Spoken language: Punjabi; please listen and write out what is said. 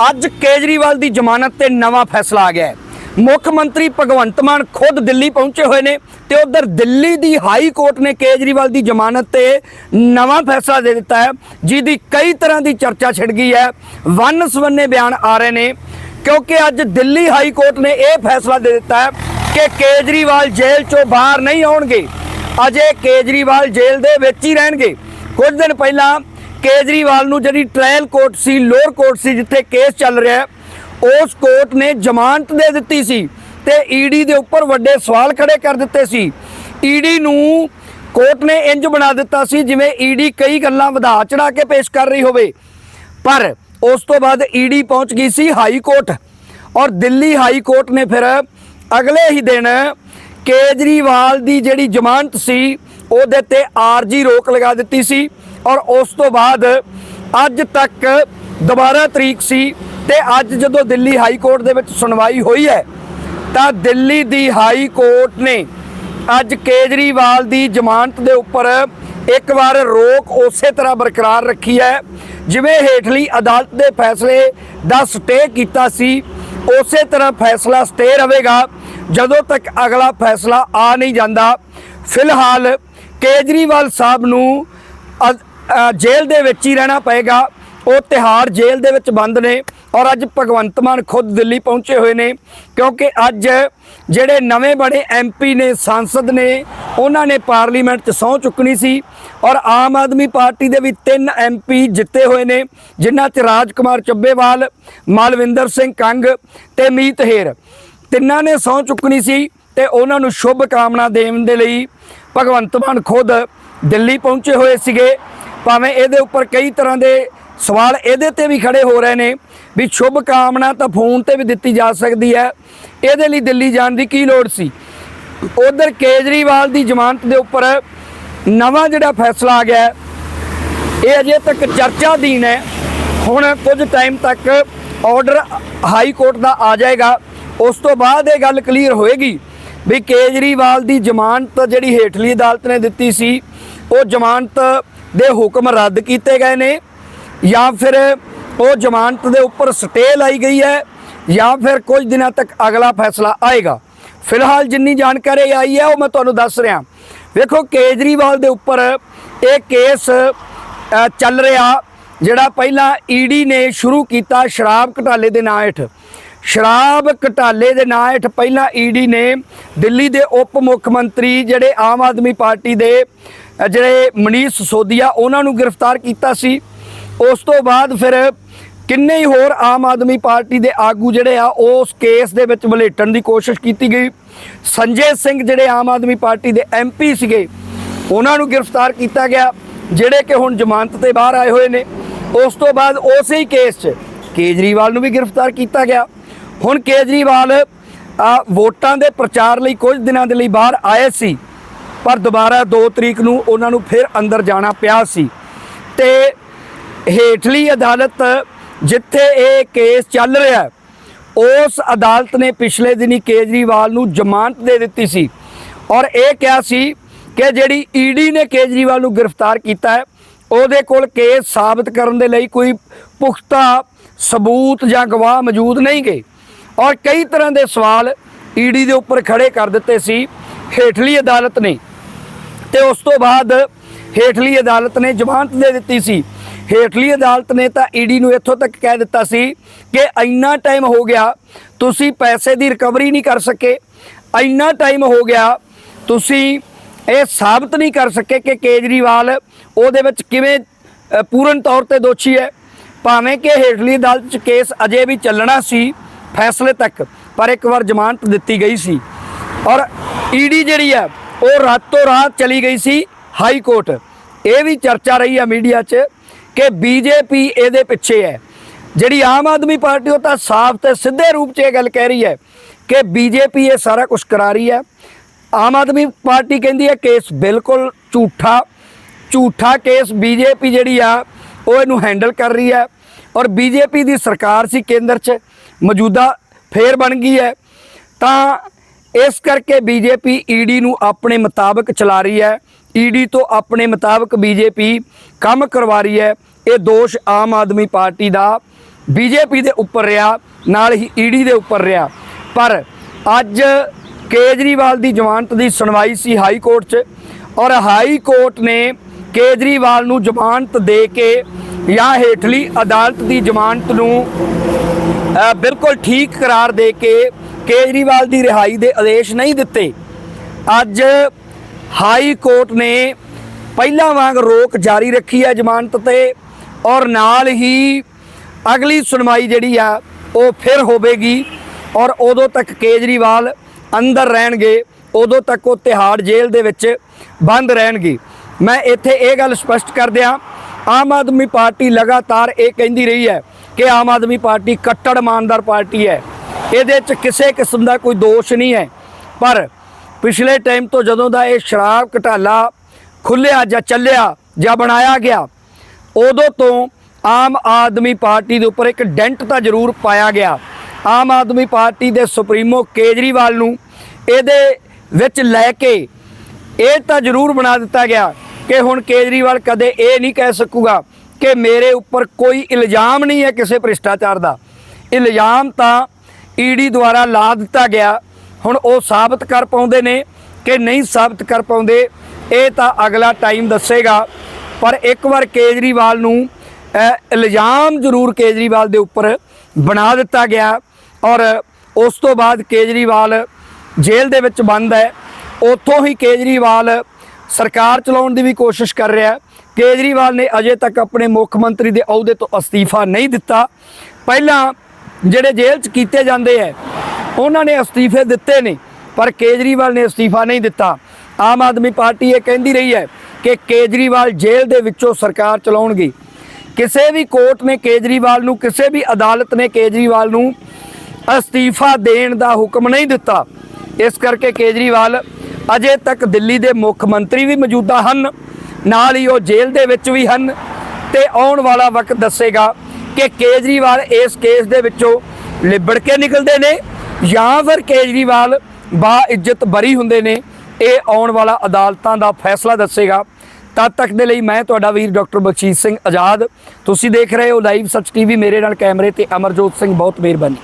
ਅੱਜ ਕੇਜਰੀਵਾਲ ਦੀ ਜ਼ਮਾਨਤ ਤੇ ਨਵਾਂ ਫੈਸਲਾ ਆ ਗਿਆ ਹੈ। ਮੁੱਖ ਮੰਤਰੀ ਭਗਵੰਤ ਮਾਨ ਖੁਦ ਦਿੱਲੀ ਪਹੁੰਚੇ ਹੋਏ ਨੇ ਤੇ ਉਧਰ ਦਿੱਲੀ ਦੀ ਹਾਈ ਕੋਰਟ ਨੇ ਕੇਜਰੀਵਾਲ ਦੀ ਜ਼ਮਾਨਤ ਤੇ ਨਵਾਂ ਫੈਸਲਾ ਦੇ ਦਿੱਤਾ ਹੈ, ਜਿਹਦੀ ਕਈ ਤਰ੍ਹਾਂ ਦੀ ਚਰਚਾ ਛਿੜ ਗਈ ਹੈ। ਵੰਨ ਸਵੰਨੇ ਬਿਆਨ ਆ ਰਹੇ ਨੇ, ਕਿਉਂਕਿ ਅੱਜ ਦਿੱਲੀ ਹਾਈ ਕੋਰਟ ਨੇ ਇਹ ਫੈਸਲਾ ਦੇ ਦਿੱਤਾ ਹੈ ਕਿ ਕੇਜਰੀਵਾਲ ਜੇਲ੍ਹ ਚੋਂ ਬਾਹਰ ਨਹੀਂ ਆਉਣਗੇ। ਅਜੇ ਕੇਜਰੀਵਾਲ ਜੇਲ੍ਹ ਦੇ ਵਿੱਚ ਹੀ ਰਹਿਣਗੇ। ਕੁਝ ਦਿਨ ਪਹਿਲਾਂ ਕੇਜਰੀਵਾਲ ਨੂੰ ਜਿਹੜੀ ਟ੍ਰਾਇਲ ਕੋਰਟ ਸੀ ਲੋਅਰ ਕੋਰਟ ਸੀ, ਜਿੱਥੇ ਕੇਸ ਚੱਲ ਰਿਹਾ ਉਸ ਕੋਰਟ ਨੇ ਜ਼ਮਾਨਤ ਦੇ ਦਿੱਤੀ ਸੀ ਤੇ ਈਡੀ ਦੇ ਉੱਪਰ ਵੱਡੇ ਸਵਾਲ ਖੜੇ ਕਰ ਦਿੱਤੇ ਸੀ। ਈਡੀ ਨੂੰ ਕੋਰਟ ਨੇ ਇੰਜ ਬਣਾ ਦਿੱਤਾ ਸੀ, ਜਿਵੇਂ ਈਡੀ ਕਈ ਗੱਲਾਂ ਵਧਾ ਚੜਾ ਕੇ ਪੇਸ਼ ਕਰ ਰਹੀ ਹੋਵੇ। ਪਰ ਉਸ ਤੋਂ ਬਾਅਦ ਈਡੀ ਪਹੁੰਚ ਗਈ ਸੀ ਹਾਈ ਕੋਰਟ ਔਰ ਦਿੱਲੀ ਹਾਈ ਕੋਰਟ ਨੇ ਫਿਰ ਅਗਲੇ ਹੀ ਦਿਨ ਕੇਜਰੀਵਾਲ ਦੀ ਜਿਹੜੀ ਜ਼ਮਾਨਤ ਸੀ, ਉਹਦੇ ਤੇ ਆਰਜੀ ਰੋਕ ਲਗਾ ਦਿੱਤੀ ਸੀ। ਔਰ ਉਸ ਤੋਂ ਬਾਅਦ ਅੱਜ ਤੱਕ ਦੁਬਾਰਾ ਤਰੀਕ ਸੀ ਤੇ ਅੱਜ ਜਦੋਂ ਦਿੱਲੀ ਹਾਈ ਕੋਰਟ ਦੇ ਵਿੱਚ ਸੁਣਵਾਈ ਹੋਈ ਹੈ ਤਾਂ ਦਿੱਲੀ ਦੀ ਹਾਈ ਕੋਰਟ ਨੇ ਅੱਜ ਕੇਜਰੀਵਾਲ ਦੀ ਜ਼ਮਾਨਤ ਦੇ ਉੱਪਰ ਇੱਕ ਵਾਰ ਰੋਕ ਉਸੇ ਤਰ੍ਹਾਂ ਬਰਕਰਾਰ ਰੱਖੀ ਹੈ ਜਿਵੇਂ ਹੇਠਲੀ ਅਦਾਲਤ ਦੇ ਫੈਸਲੇ ਦਾ ਸਟੇ ਕੀਤਾ ਸੀ ਉਸੇ ਤਰ੍ਹਾਂ ਫੈਸਲਾ ਸਟੇ ਰਹੇਗਾ। ਜਦੋਂ ਤੱਕ ਅਗਲਾ ਫੈਸਲਾ ਆ ਨਹੀਂ ਜਾਂਦਾ ਫਿਲਹਾਲ ਕੇਜਰੀਵਾਲ ਸਾਹਿਬ ਨੂੰ ਅ, ਜੇਲ੍ਹ ਦੇ ਵਿੱਚ ਹੀ ਰਹਿਣਾ ਪਏਗਾ। ਉਹ ਤਿਹਾੜ ਜੇਲ੍ਹ ਦੇ ਵਿੱਚ ਬੰਦ ਨੇ ਔਰ ਅੱਜ ਭਗਵੰਤ ਮਾਨ ਖੁਦ ਦਿੱਲੀ ਪਹੁੰਚੇ ਹੋਏ ਨੇ ਕਿਉਂਕਿ ਅੱਜ ਜਿਹੜੇ ਨਵੇਂ ਬੜੇ ਐਮਪੀ ਨੇ, ਸੰਸਦ ਨੇ, ਉਹਨਾਂ ਨੇ ਪਾਰਲੀਮੈਂਟ 'ਚ ਸਹੁੰ ਚੁੱਕਣੀ ਸੀ ਔਰ ਆਮ ਆਦਮੀ ਪਾਰਟੀ ਦੇ ਵੀ ਤਿੰਨ ਐਮਪੀ ਜਿੱਤੇ ਹੋਏ ਨੇ, ਜਿਨ੍ਹਾਂ 'ਚ ਰਾਜ ਕੁਮਾਰ ਚੱਬੇਵਾਲ, ਮਾਲਵਿੰਦਰ ਸਿੰਘ ਕੰਗ ਤੇ ਮੀਤ ਹੇਰ। ਤਿੰਨਾਂ ਨੇ ਸਹੁੰ ਚੁੱਕਣੀ ਸੀ ਤੇ ਉਹਨਾਂ ਨੂੰ ਸ਼ੁਭ ਕਾਮਨਾ ਦੇਣ ਦੇ ਲਈ ਭਗਵੰਤ ਮਾਨ ਖੁਦ ਦਿੱਲੀ ਪਹੁੰਚੇ ਹੋਏ ਸੀਗੇ। ਭਾਵੇਂ ਇਹਦੇ ਉੱਪਰ ਕਈ ਤਰ੍ਹਾਂ ਦੇ ਸਵਾਲ ਇਹਦੇ ਤੇ ਵੀ ਖੜੇ ਹੋ ਰਹੇ ਨੇ ਵੀ ਸ਼ੁਭ ਕਾਮਨਾ ਤਾਂ ਫੋਨ ਤੇ ਵੀ ਦਿੱਤੀ ਜਾ ਸਕਦੀ ਹੈ। ਇਹਦੇ ਲਈ ਦਿੱਲੀ ਜਾਣ ਦੀ ਕੀ ਲੋੜ ਸੀ? ਉਧਰ ਕੇਜਰੀਵਾਲ ਦੀ ਜ਼ਮਾਨਤ ਦੇ ਉੱਪਰ ਨਵਾਂ ਜਿਹੜਾ ਫੈਸਲਾ ਆ ਗਿਆ ਇਹ ਅਜੇ ਤੱਕ ਚਰਚਾਧੀਨ ਹੈ। ਹੁਣ ਕੁਝ ਟਾਈਮ ਤੱਕ ਆਰਡਰ ਹਾਈ ਕੋਰਟ ਦਾ ਆ ਜਾਏਗਾ। ਉਸ ਤੋਂ ਬਾਅਦ ਇਹ ਗੱਲ ਕਲੀਅਰ ਹੋਏਗੀ ਵੀ ਕੇਜਰੀਵਾਲ ਦੀ ਜ਼ਮਾਨਤ ਜਿਹੜੀ ਹੇਠਲੀ ਅਦਾਲਤ ਨੇ ਦਿੱਤੀ ਸੀ ਉਹ ਜ਼ਮਾਨਤ ਦੇ ਹੁਕਮ ਰੱਦ ਕੀਤੇ ਗਏ ਨੇ, ਜਾਂ ਫਿਰ ਉਹ ਜ਼ਮਾਨਤ ਦੇ ਉੱਪਰ ਸਟੇ ਲਾਈ ਗਈ ਹੈ, ਜਾਂ ਫਿਰ ਕੁਝ ਦਿਨਾਂ ਤੱਕ ਅਗਲਾ ਫੈਸਲਾ ਆਏਗਾ। ਫਿਲਹਾਲ ਜਿੰਨੀ ਜਾਣਕਾਰੀ ਆਈ ਹੈ, ਉਹ ਮੈਂ ਤੁਹਾਨੂੰ ਦੱਸ ਰਿਹਾ। ਵੇਖੋ, ਕੇਜਰੀਵਾਲ ਦੇ ਉੱਪਰ ਇਹ ਕੇਸ ਚੱਲ ਰਿਹਾ, ਜਿਹੜਾ ਪਹਿਲਾਂ ਈਡੀ ਨੇ ਸ਼ੁਰੂ ਕੀਤਾ ਸ਼ਰਾਬ ਘਟਾਲੇ ਦੇ ਨਾਂ ਹੇਠ। ਸ਼ਰਾਬ ਘਟਾਲੇ ਦੇ ਨਾਂ ਹੇਠ ਪਹਿਲਾਂ ਈਡੀ ਨੇ ਦਿੱਲੀ ਦੇ ਉਪ ਮੁੱਖ ਮੰਤਰੀ ਜਿਹੜੇ ਆਮ ਆਦਮੀ ਪਾਰਟੀ ਦੇ ਜਿਹੜੇ ਮਨੀਸ਼ ਸੋਦੀਆ, ਉਹਨਾਂ ਨੂੰ ਗ੍ਰਿਫਤਾਰ ਕੀਤਾ ਸੀ। ਉਸ ਤੋਂ ਬਾਅਦ ਫਿਰ ਕਿੰਨੇ ਹੀ ਹੋਰ ਆਮ ਆਦਮੀ ਪਾਰਟੀ ਦੇ ਆਗੂ ਜਿਹੜੇ ਆ, ਉਸ ਕੇਸ ਦੇ ਵਿੱਚ ਵਲੇਟਣ ਦੀ ਕੋਸ਼ਿਸ਼ ਕੀਤੀ ਗਈ। ਸੰਜੇ ਸਿੰਘ ਜਿਹੜੇ ਆਮ ਆਦਮੀ ਪਾਰਟੀ ਦੇ ਐਮਪੀ ਸੀਗੇ, ਉਹਨਾਂ ਨੂੰ ਗ੍ਰਿਫਤਾਰ ਕੀਤਾ ਗਿਆ, ਜਿਹੜੇ ਕਿ ਹੁਣ ਜ਼ਮਾਨਤ ਤੇ ਬਾਹਰ ਆਏ ਹੋਏ ਨੇ। ਉਸ ਤੋਂ ਬਾਅਦ ਉਸੇ ਹੀ ਕੇਸ 'ਚ ਕੇਜਰੀਵਾਲ ਨੂੰ ਵੀ ਗ੍ਰਿਫਤਾਰ ਕੀਤਾ ਗਿਆ। ਹੁਣ ਕੇਜਰੀਵਾਲ ਵੋਟਾਂ ਦੇ ਪ੍ਰਚਾਰ ਲਈ ਕੁਝ ਦਿਨਾਂ ਦੇ ਲਈ ਬਾਹਰ ਆਏ ਸੀ, ਪਰ ਦੁਬਾਰਾ 2 ਤਰੀਕ ਨੂੰ ਉਹਨਾਂ ਨੂੰ ਫਿਰ ਅੰਦਰ ਜਾਣਾ ਪਿਆ ਸੀ। ਤੇ ਹੇਠਲੀ ਅਦਾਲਤ ਜਿੱਥੇ ਇਹ ਕੇਸ ਚੱਲ ਰਿਹਾ ਉਸ ਅਦਾਲਤ ਨੇ ਪਿਛਲੇ ਦਿਨੀ ਕੇਜਰੀਵਾਲ ਨੂੰ ਜ਼ਮਾਨਤ ਦੇ ਦਿੱਤੀ ਸੀ। ਔਰ ਇਹ ਕਿਹਾ ਸੀ ਕਿ ਜਿਹੜੀ ਈਡੀ ਨੇ ਕੇਜਰੀਵਾਲ ਨੂੰ ਗ੍ਰਿਫਤਾਰ ਕੀਤਾ ਹੈ, ਉਹਦੇ ਕੋਲ ਕੇਸ ਸਾਬਤ ਕਰਨ ਦੇ ਲਈ ਕੋਈ ਪੁਖਤਾ ਸਬੂਤ ਜਾਂ ਗਵਾਹ ਮੌਜੂਦ ਨਹੀਂ ਗਏ ਔਰ ਕਈ ਤਰ੍ਹਾਂ ਦੇ ਸਵਾਲ ਈਡੀ ਦੇ ਉੱਪਰ ਖੜੇ ਕਰ ਦਿੱਤੇ ਸੀ, ਹੇਠਲੀ ਅਦਾਲਤ ਨੇ। ਤੇ ਉਸ ਤੋਂ ਬਾਅਦ ਹੇਠਲੀ ਅਦਾਲਤ ਨੇ ਜ਼ਮਾਨਤ ਦੇ ਦਿੱਤੀ ਸੀ। ਹੇਠਲੀ ਅਦਾਲਤ ਨੇ ਤਾਂ ਈਡੀ ਨੂੰ ਇੱਥੋਂ ਤੱਕ ਕਹਿ ਦਿੱਤਾ ਸੀ ਕਿ ਇੰਨਾ ਟਾਈਮ ਹੋ ਗਿਆ, ਤੁਸੀਂ ਪੈਸੇ ਦੀ ਰਿਕਵਰੀ ਨਹੀਂ ਕਰ ਸਕੇ। ਇੰਨਾ ਟਾਈਮ ਹੋ ਗਿਆ, ਤੁਸੀਂ ਇਹ ਸਾਬਤ ਨਹੀਂ ਕਰ ਸਕੇ ਕਿ ਕੇਜਰੀਵਾਲ ਉਹਦੇ ਵਿੱਚ ਕਿਵੇਂ ਪੂਰਨ ਤੌਰ ਤੇ ਦੋਸ਼ੀ ਹੈ। ਭਾਵੇਂ ਕਿ ਹੇਠਲੀ ਅਦਾਲਤ 'ਚ ਕੇਸ ਅਜੇ ਵੀ ਚੱਲਣਾ ਸੀ ਫੈਸਲੇ ਤੱਕ, ਪਰ ਇੱਕ ਵਾਰ ਜ਼ਮਾਨਤ ਦਿੱਤੀ ਗਈ ਸੀ। ਔਰ ਈਡੀ ਜਿਹੜੀ ਹੈ, ਉਹ ਰਾਤੋਂ ਰਾਤ ਚਲੀ ਗਈ ਸੀ ਹਾਈ ਕੋਰਟ। ਇਹ ਵੀ ਚਰਚਾ ਰਹੀ ਹੈ ਮੀਡੀਆ 'ਚ ਕਿ ਬੀਜੇਪੀ ਇਹਦੇ ਪਿੱਛੇ ਹੈ। ਜਿਹੜੀ ਆਮ ਆਦਮੀ ਪਾਰਟੀ, ਉਹ ਤਾਂ ਸਾਫ਼ ਤੇ ਸਿੱਧੇ ਰੂਪ 'ਚ ਇਹ ਗੱਲ ਕਹਿ ਰਹੀ ਹੈ ਕਿ ਬੀਜੇਪੀ ਇਹ ਸਾਰਾ ਕੁਝ ਕਰਾ ਰਹੀ ਹੈ। ਆਮ ਆਦਮੀ ਪਾਰਟੀ ਕਹਿੰਦੀ ਹੈ ਕੇਸ ਬਿਲਕੁਲ ਝੂਠਾ ਝੂਠਾ ਕੇਸ ਬੀਜੇਪੀ ਜਿਹੜੀ ਆ, ਉਹ ਇਹਨੂੰ ਹੈਂਡਲ ਕਰ ਰਹੀ ਹੈ। ਔਰ ਬੀਜੇਪੀ ਦੀ ਸਰਕਾਰ ਸੀ ਕੇਂਦਰ 'ਚ ਮੌਜੂਦਾ ਫੇਰ ਬਣ ਗਈ ਹੈ। ਤਾਂ ਇਸ ਕਰਕੇ ਬੀਜੇਪੀ ਈਡੀ ਨੂੰ ਆਪਣੇ ਮੁਤਾਬਕ ਚਲਾ ਰਹੀ ਹੈ। ਈਡੀ ਤੋਂ ਆਪਣੇ ਮੁਤਾਬਕ ਬੀਜੇਪੀ ਕੰਮ ਕਰਵਾ ਰਹੀ ਹੈ। ਇਹ ਦੋਸ਼ ਆਮ ਆਦਮੀ ਪਾਰਟੀ ਦਾ ਬੀਜੇਪੀ ਦੇ ਉੱਪਰ ਰਿਹਾ, ਨਾਲ ਹੀ ਈਡੀ ਦੇ ਉੱਪਰ ਰਿਹਾ। ਪਰ ਅੱਜ ਕੇਜਰੀਵਾਲ ਦੀ ਜ਼ਮਾਨਤ ਦੀ ਸੁਣਵਾਈ ਸੀ ਹਾਈ ਕੋਰਟ 'ਚ ਔਰ ਹਾਈ ਕੋਰਟ ਨੇ ਕੇਜਰੀਵਾਲ ਨੂੰ ਜ਼ਮਾਨਤ ਦੇ ਕੇ ਜਾਂ ਹੇਠਲੀ ਅਦਾਲਤ ਦੀ ਜ਼ਮਾਨਤ ਨੂੰ ਬਿਲਕੁਲ ਠੀਕ ਕਰਾਰ ਦੇ ਕੇ ਕੇਜਰੀਵਾਲ ਦੀ ਰਿਹਾਈ ਦੇ ਆਦੇਸ਼ ਨਹੀਂ ਦਿੱਤੇ। ਅੱਜ ਹਾਈ ਕੋਰਟ ਨੇ ਪਹਿਲਾਂ ਵਾਂਗ ਰੋਕ ਜਾਰੀ ਰੱਖੀ ਹੈ ਜ਼ਮਾਨਤ ਤੇ ਔਰ ਨਾਲ ਹੀ ਅਗਲੀ ਸੁਣਵਾਈ ਜਿਹੜੀ ਆ, ਉਹ ਫਿਰ ਹੋਵੇਗੀ ਔਰ ਉਦੋਂ ਤੱਕ ਕੇਜਰੀਵਾਲ ਅੰਦਰ ਰਹਿਣਗੇ, ਉਦੋਂ ਤੱਕ ਉਹ ਤਿਹਾੜ ਜੇਲ੍ਹ ਦੇ ਵਿੱਚ ਬੰਦ ਰਹਿਣਗੇ। ਮੈਂ ਇੱਥੇ ਇਹ ਗੱਲ ਸਪਸ਼ਟ ਕਰ ਦਿਆਂ, ਆਮ ਆਦਮੀ ਪਾਰਟੀ ਲਗਾਤਾਰ ਇਹ ਕਹਿੰਦੀ ਰਹੀ ਹੈ ਕਿ ਆਮ ਆਦਮੀ ਪਾਰਟੀ ਕੱਟੜ ਇਮਾਨਦਾਰ ਪਾਰਟੀ ਹੈ। ਇਹਦੇ 'ਚ ਕਿਸੇ ਕਿਸਮ ਦਾ ਕੋਈ ਦੋਸ਼ ਨਹੀਂ ਹੈ। ਪਰ ਪਿਛਲੇ ਟਾਈਮ ਤੋਂ ਜਦੋਂ ਦਾ ਇਹ ਸ਼ਰਾਬ ਘਟਾਲਾ ਖੁੱਲਿਆ ਜਾਂ ਚੱਲਿਆ ਜਾਂ ਬਣਾਇਆ ਗਿਆ, ਉਦੋਂ ਤੋਂ ਆਮ ਆਦਮੀ ਪਾਰਟੀ ਦੇ ਉੱਪਰ ਇੱਕ ਡੈਂਟ ਤਾਂ ਜ਼ਰੂਰ ਪਾਇਆ ਗਿਆ। ਆਮ ਆਦਮੀ ਪਾਰਟੀ ਦੇ ਸੁਪਰੀਮੋ ਕੇਜਰੀਵਾਲ ਨੂੰ ਇਹਦੇ ਵਿੱਚ ਲੈ ਕੇ ਇਹ ਤਾਂ ਜ਼ਰੂਰ ਬਣਾ ਦਿੱਤਾ ਗਿਆ ਕਿ ਹੁਣ ਕੇਜਰੀਵਾਲ ਕਦੇ ਇਹ ਨਹੀਂ ਕਹਿ ਸਕੂਗਾ ਕਿ ਮੇਰੇ ਉੱਪਰ ਕੋਈ ਇਲਜ਼ਾਮ ਨਹੀਂ ਹੈ ਕਿਸੇ ਭ੍ਰਿਸ਼ਟਾਚਾਰ ਦਾ। ਇਲਜ਼ਾਮ ਤਾਂ ਈਡੀ ਦੁਆਰਾ ਲਾ ਦਿੱਤਾ ਗਿਆ। ਹੁਣ ਉਹ ਸਾਬਤ ਕਰ ਪਾਉਂਦੇ ਨੇ ਕਿ ਨਹੀਂ ਸਾਬਤ ਕਰ ਪਾਉਂਦੇ, ਇਹ ਤਾਂ ਅਗਲਾ ਟਾਈਮ ਦੱਸੇਗਾ। ਪਰ ਇੱਕ ਵਾਰ ਕੇਜਰੀਵਾਲ ਨੂੰ ਇਲਜ਼ਾਮ ਜ਼ਰੂਰ ਕੇਜਰੀਵਾਲ ਦੇ ਉੱਪਰ ਬਣਾ ਦਿੱਤਾ ਗਿਆ ਔਰ ਉਸ ਤੋਂ ਬਾਅਦ ਕੇਜਰੀਵਾਲ ਜੇਲ੍ਹ ਦੇ ਵਿੱਚ ਬੰਦ ਹੈ। ਉੱਥੋਂ ਹੀ ਕੇਜਰੀਵਾਲ ਸਰਕਾਰ ਚਲਾਉਣ ਦੀ ਵੀ ਕੋਸ਼ਿਸ਼ ਕਰ ਰਿਹਾ। ਕੇਜਰੀਵਾਲ ਨੇ ਅਜੇ ਤੱਕ ਆਪਣੇ ਮੁੱਖ ਮੰਤਰੀ ਦੇ ਅਹੁਦੇ ਤੋਂ ਅਸਤੀਫਾ ਨਹੀਂ ਦਿੱਤਾ। ਪਹਿਲਾਂ ਜਿਹੜੇ ਜੇਲ੍ਹ 'ਚ ਕੀਤੇ ਜਾਂਦੇ ਹੈ ਉਹਨਾਂ ਨੇ ਅਸਤੀਫੇ ਦਿੱਤੇ ਨੇ, ਪਰ ਕੇਜਰੀਵਾਲ ਨੇ ਅਸਤੀਫਾ ਨਹੀਂ ਦਿੱਤਾ। ਆਮ ਆਦਮੀ ਪਾਰਟੀ ਇਹ ਕਹਿੰਦੀ ਰਹੀ ਹੈ ਕਿ ਕੇਜਰੀਵਾਲ ਜੇਲ੍ਹ ਦੇ ਵਿੱਚੋਂ ਸਰਕਾਰ ਚਲਾਉਣਗੇ। ਕਿਸੇ ਵੀ ਕੋਰਟ ਨੇ ਕੇਜਰੀਵਾਲ ਨੂੰ, ਕਿਸੇ ਵੀ ਅਦਾਲਤ ਨੇ ਕੇਜਰੀਵਾਲ ਨੂੰ ਅਸਤੀਫਾ ਦੇਣ ਦਾ ਹੁਕਮ ਨਹੀਂ ਦਿੱਤਾ। ਇਸ ਕਰਕੇ ਕੇਜਰੀਵਾਲ ਅਜੇ ਤੱਕ ਦਿੱਲੀ ਦੇ ਮੁੱਖ ਮੰਤਰੀ ਵੀ ਮੌਜੂਦਾ ਹਨ। ਨਾਲ ਹੀ ਉਹ ਜੇਲ੍ਹ ਦੇ ਵਿੱਚ ਵੀ ਹਨ ਤੇ ਆਉਣ ਵਾਲਾ ਵਕਤ ਦੱਸੇਗਾ ਕਿ ਕੇਜਰੀਵਾਲ ਇਸ ਕੇਸ ਦੇ ਵਿੱਚੋਂ ਲਿਬੜ ਕੇ ਨਿਕਲਦੇ ਨੇ ਜਾਂ ਫਿਰ ਕੇਜਰੀਵਾਲ ਬਾ ਇੱਜ਼ਤ ਬਰੀ ਹੁੰਦੇ ਨੇ, ਇਹ ਆਉਣ ਵਾਲਾ ਅਦਾਲਤਾਂ ਦਾ ਫੈਸਲਾ ਦੱਸੇਗਾ। ਤਦ ਤੱਕ ਦੇ ਲਈ ਮੈਂ ਤੁਹਾਡਾ ਵੀਰ ਡਾਕਟਰ ਬਖਸ਼ੀਸ਼ ਸਿੰਘ ਆਜ਼ਾਦ। ਤੁਸੀਂ ਦੇਖ ਰਹੇ ਹੋ ਲਾਈਵ ਸੱਚ ਟੀਵੀ ਮੇਰੇ ਨਾਲ ਕੈਮਰੇ ਤੇ ਅਮਰਜੋਤ ਸਿੰਘ, ਬਹੁਤ ਮਿਹਰਬਾਨੀ।